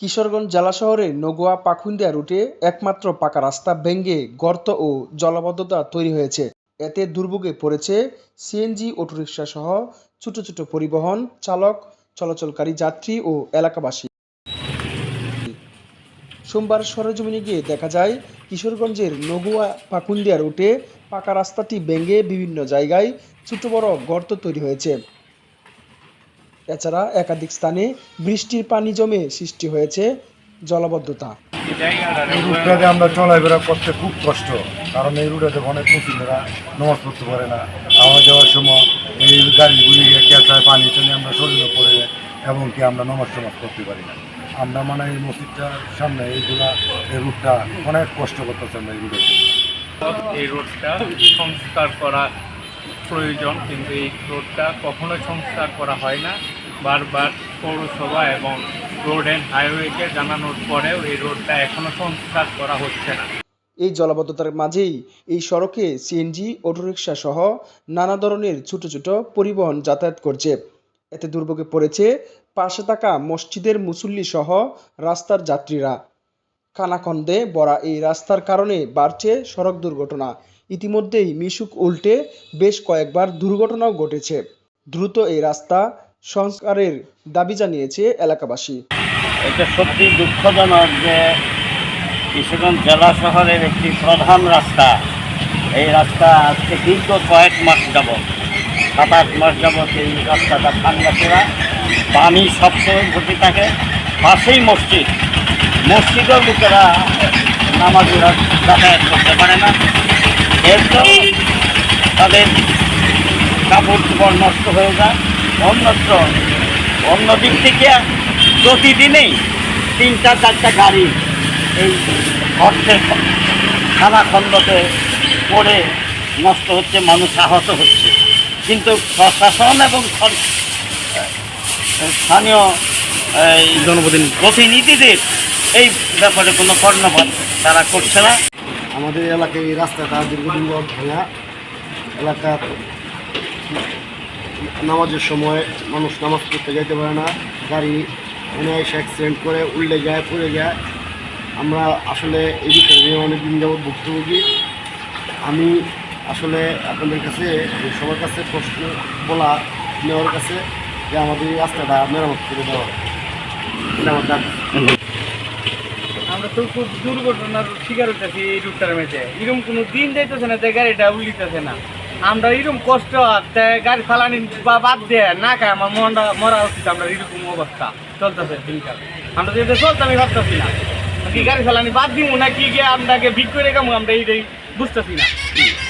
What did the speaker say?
কিশোরগঞ্জ জেলা শহরের নগুয়া পাখুন্দিয়া রুটে একমাত্র পাকা রাস্তা ভেঙে গর্ত ও জলাবদ্ধতা তৈরি হয়েছে। এতে দুর্ভোগে পড়েছে সিএনজি, অটোরিকশা সহ ছোট ছোট পরিবহন, চালক, চলাচলকারী যাত্রী ও এলাকাবাসী। সোমবার সরেজমিনে গিয়ে দেখা যায়, কিশোরগঞ্জের নগুয়া পাকুন্দিয়া রুটে পাকা রাস্তাটি ভেঙে বিভিন্ন জায়গায় ছোট বড় গর্ত তৈরি হয়েছে। এছাড়া একাধিক স্থানে বৃষ্টির পানি জমে সৃষ্টি হয়েছে জলাবদ্ধতা। এই রুটটাতে আমরা চলাফেরা করতে খুব কষ্ট কারণ এই রুটে অনেক মুসলিমরা নমাজ পড়তে পারে না। আওয়া যাওয়ার সময় এই গাড়ি ঘুরে গিয়ে কেঁচায় পানি টেনে আমরা শরীরে পড়ে এবং কি আমরা নমাজ টামাজ করতে পারি না। আমরা মানে এই মসজিদটার সামনে এইগুলা এই রুটটা অনেক কষ্ট করতেছে আমরা এই রুটের জন্য। এই রোডটা সংস্কার করা প্রয়োজন কিন্তু এই রোডটা কখনোই সংস্কার করা হয় না। বারবার পৌরসভা এবং রোড অ্যান্ড হাইওয়েকে জানানোর পরেও এই রোডটা এখনও সংস্কার করা হচ্ছে না। এই জলাবদ্ধতার মাঝেই এই সড়কে সিএনজি অটোরিকশা সহ নানা ধরনের ছোট ছোট পরিবহন যাতায়াত করছে। এতে দুর্ভোগে পড়েছে পাশে থাকা মসজিদের মুসল্লি সহ রাস্তার যাত্রীরা। খানাখন্দে ভরা এই রাস্তার কারণে বাড়ছে সড়ক দুর্ঘটনা। ইতিমধ্যেই মিশুক উল্টে বেশ কয়েকবার দুর্ঘটনাও ঘটেছে। দ্রুত এই রাস্তা সংস্কারের দাবি জানিয়েছে এলাকাবাসী। এটা সত্যি দুঃখজনক যে কিশোরগঞ্জ জেলা শহরের একটি প্রধান রাস্তা। এই রাস্তা আজকে দীর্ঘ কয়েক মাস যাবৎ, সাত আট মাস যাবৎ এই রাস্তাটা ভাঙ্গা চোরা। পানি সবসময় ঘটে থাকে। পাশেই মসজিদ। মসজিদের লোকেরা নামাজিরা যাতায়াত করতে পারে না। এর তাদের কাপড় চোপড় নষ্ট হয়ে যায়। অন্যত্র। অন্য দিক থেকে প্রতিদিনেই তিনটা চারটা গাড়ি এই অর্থের খানাখন্দতে পড়ে নষ্ট হচ্ছে মানুষ আহত হচ্ছে। কিন্তু প্রশাসন এবং স্থানীয় এই জনপ্রতিনিধি। প্রতিনিধিদের এই ব্যাপারে কোনো কর্ণপাত তারা করছে না। আমাদের এলাকায় এই রাস্তাটা দীর্ঘদিন ভাঙা। এলাকার নামাজের সময় মানুষ নামাজ পড়তে যেতে পারে না। গাড়ি এনে এসে অ্যাক্সিডেন্ট করে উল্টে যায়, পড়ে যায়। আমরা আসলে এই বিষয়ে নিয়ে অনেকদিন যাবৎ ভুক্তভোগী। আমি আসলে আপনাদের কাছে, সবার কাছে প্রশ্ন বলা নেওয়ার কাছে যে আমাদের এই রাস্তাটা মেরামত করে দেওয়া আমার দাবি। আমরা তো খুব দুর্ঘটনার শিকার হইতেছি এই রুটটার মেঝে এরকম কোনো দিন যাইতেছে না যে গাড়িটা উল্লিতেছে না। আমরা এরকম কষ্ট গাড়ি ফালানি বাদ দিয়ে না খাই আমার মনটা মরা উচিত আমরা এরকম অবস্থা। চলতেছে দিনকাল। আমরা যেতে চলতামই ভাবতেছি না। কি গাড়ি ফালানি বাদ দিব না কি গিয়ে আপনাকে বিক করে কামু আমরা এইটাই বুঝতেছি না।